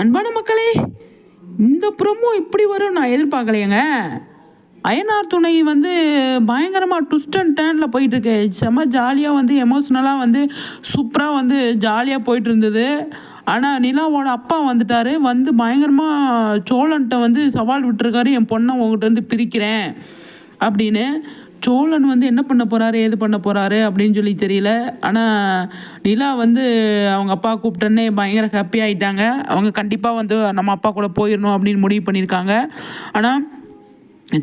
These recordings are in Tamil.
அன்பான மக்களே இந்த ப்ரொமோ இப்படி வரும் நான் எதிர்பார்க்கலையேங்க. அயனார் துணை வந்து பயங்கரமாக ட்விஸ்ட் அண்ட் டேர்னில் போயிட்டுருக்கு. செம்ம ஜாலியாக வந்து எமோஷ்னலாக வந்து சூப்பராக வந்து ஜாலியாக போயிட்டு இருந்தது ஆனால் நிலாவோட அப்பா வந்துட்டார். வந்து பயங்கரமாக சோழன்ட்ட வந்து சவால் விட்டுருக்காரு. என் பொண்ணை உங்ககிட்ட வந்து பிரிக்கிறேன் அப்படின்னு. சோழன் வந்து என்ன பண்ண போகிறாரு ஏது பண்ண போகிறாரு அப்படின்னு சொல்லி தெரியல. ஆனால் நிலா வந்து அவங்க அப்பா கூப்பிட்டோன்னே பயங்கர ஹாப்பி ஆகிட்டாங்க அவங்க கண்டிப்பாக வந்து நம்ம அப்பா கூட போயிடணும் அப்படின்னு முடிவு பண்ணியிருக்காங்க. ஆனால்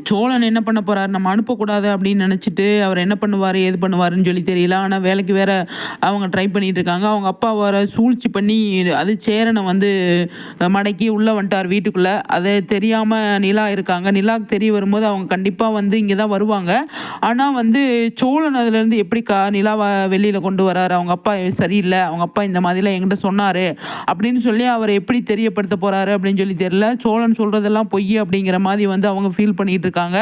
சோழன் என்ன பண்ண போகிறார் நம்ம அனுப்பக்கூடாது அப்படின்னு நினச்சிட்டு அவர் என்ன பண்ணுவார்? ஏது பண்ணுவாருன்னு சொல்லி தெரியல. ஆனால் வேலைக்கு வேறு அவங்க ட்ரை பண்ணிகிட்டு இருக்காங்க. அவங்க அப்பா வர சூழ்ச்சி பண்ணி அது சேரனை வந்து மடக்கி உள்ளே வந்துட்டார் வீட்டுக்குள்ளே. அது தெரியாமல் நிலா இருக்காங்க. நிலாவுக்கு தெரிய வரும்போது அவங்க கண்டிப்பாக வந்து இங்கே தான் வருவாங்க. ஆனால் வந்து சோழன் அதுலேருந்து எப்படி நிலாவை வெளியில் கொண்டு வராரு? அவங்க அப்பா சரியில்லை. அவங்க அப்பா இந்த மாதிரிலாம் என்கிட்ட சொன்னார். அப்படின்னு சொல்லி அவர் எப்படி தெரியப்படுத்த போகிறாரு அப்படின்னு சொல்லி தெரியல. சோழன் சொல்கிறதெல்லாம் பொய் அப்படிங்கிற மாதிரி வந்து அவங்க ஃபீல் பண்ணி பண்ணிட்டு இருக்காங்க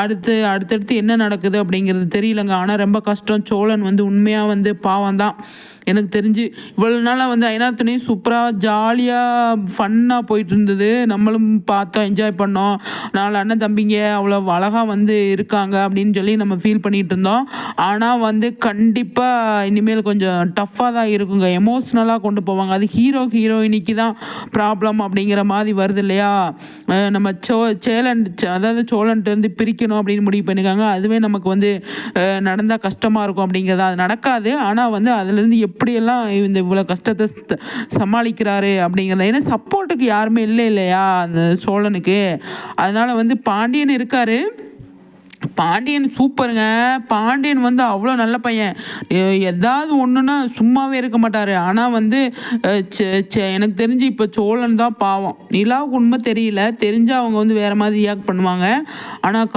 அடுத்து அடுத்தடுத்து என்ன நடக்குது அப்படிங்கிறது தெரியலங்க. ஆனால் ரொம்ப கஷ்டம். சோழன் வந்து உண்மையாக வந்து பாவம் தான் எனக்கு தெரிஞ்சு இவ்வளோ நாளாக வந்து ஐநாத்துணையும் சூப்பராக ஜாலியாக ஃபன்னாக போயிட்டு இருந்தது நம்மளும் பார்த்தோம் என்ஜாய் பண்ணோம். நாலு அண்ணன் தம்பிங்க அவ்வளோ அழகாக வந்து இருக்காங்க அப்படின்னு சொல்லி நம்ம ஃபீல் பண்ணிகிட்டு இருந்தோம் ஆனால் வந்து கண்டிப்பாக இனிமேல் கொஞ்சம் டஃப்பாக தான் இருக்குங்க. எமோஷ்னலாக கொண்டு போவாங்க. அது ஹீரோ ஹீரோயினிக்கு தான் ப்ராப்ளம் அப்படிங்கிற மாதிரி வருது இல்லையா? நம்ம சோ சேலன் அதாவது சோழன்ட்டு இருந்து பிரிக்கணும் அப்படின்னு முடிவு பண்ணியிருக்காங்க. அதுவே நமக்கு வந்து நடந்தால் கஷ்டமாக இருக்கும் அப்படிங்கிறது. அது நடக்காது. ஆனால் வந்து அதுலேருந்து எப்படியெல்லாம் இந்த இவ்வளோ கஷ்டத்தை சமாளிக்கிறாரு அப்படிங்கிறத. ஏன்னா சப்போர்ட்டுக்கு யாருமே இல்லை இல்லையா அந்த சோழனுக்கு. அதனால் வந்து பாண்டியன் இருக்காரு. பாண்டியன் சூப்பருங்க. பாண்டியன் வந்து அவ்வளோ நல்ல பையன். எதாவது ஏதாவது சும்மாவே இருக்க மாட்டார். ஆனால் வந்து செ- எனக்கு தெரிஞ்சு இப்போ சோழன் தான் பாவம். நிலாவுக்கு உண்மை தெரியல. தெரிஞ்சால் அவங்க வந்து வேறு மாதிரி ரியாக்ட் பண்ணுவாங்க. ஆனால்